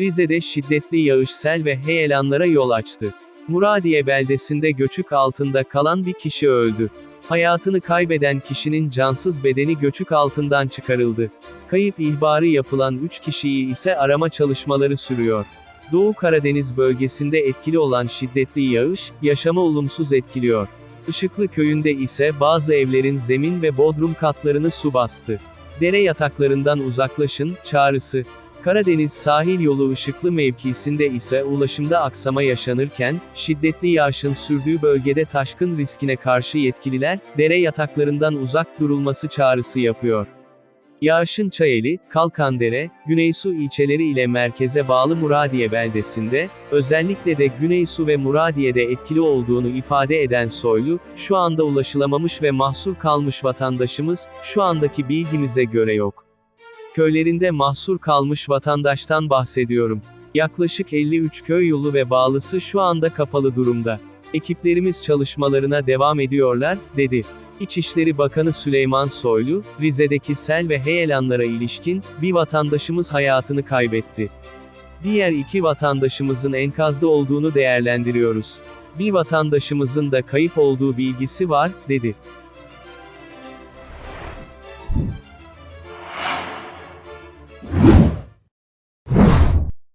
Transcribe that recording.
Rize'de şiddetli yağış sel ve heyelanlara yol açtı. Muradiye beldesinde göçük altında kalan bir kişi öldü. Hayatını kaybeden kişinin cansız bedeni göçük altından çıkarıldı. Kayıp ihbarı yapılan 3 kişiyi ise arama çalışmaları sürüyor. Doğu Karadeniz bölgesinde etkili olan şiddetli yağış, yaşamı olumsuz etkiliyor. Işıklı köyünde ise bazı evlerin zemin ve bodrum katlarını su bastı. Dere yataklarından uzaklaşın, çağrısı. Karadeniz sahil yolu ışıklı mevkisinde ise ulaşımda aksama yaşanırken, şiddetli yağışın sürdüğü bölgede taşkın riskine karşı yetkililer, dere yataklarından uzak durulması çağrısı yapıyor. Yağışın Çayeli, Kalkandere, Güneysu ilçeleri ile merkeze bağlı Muradiye beldesinde, özellikle de Güneysu ve Muradiye'de etkili olduğunu ifade eden Soylu, şu anda ulaşılamamış ve mahsur kalmış vatandaşımız, şu andaki bilgimize göre yok. Köylerinde mahsur kalmış vatandaştan bahsediyorum. Yaklaşık 53 köy yolu ve bağlısı şu anda kapalı durumda. Ekiplerimiz çalışmalarına devam ediyorlar, dedi. İçişleri Bakanı Süleyman Soylu, Rize'deki sel ve heyelanlara ilişkin, bir vatandaşımız hayatını kaybetti. Diğer iki vatandaşımızın enkazda olduğunu değerlendiriyoruz. Bir vatandaşımızın da kayıp olduğu bilgisi var, dedi.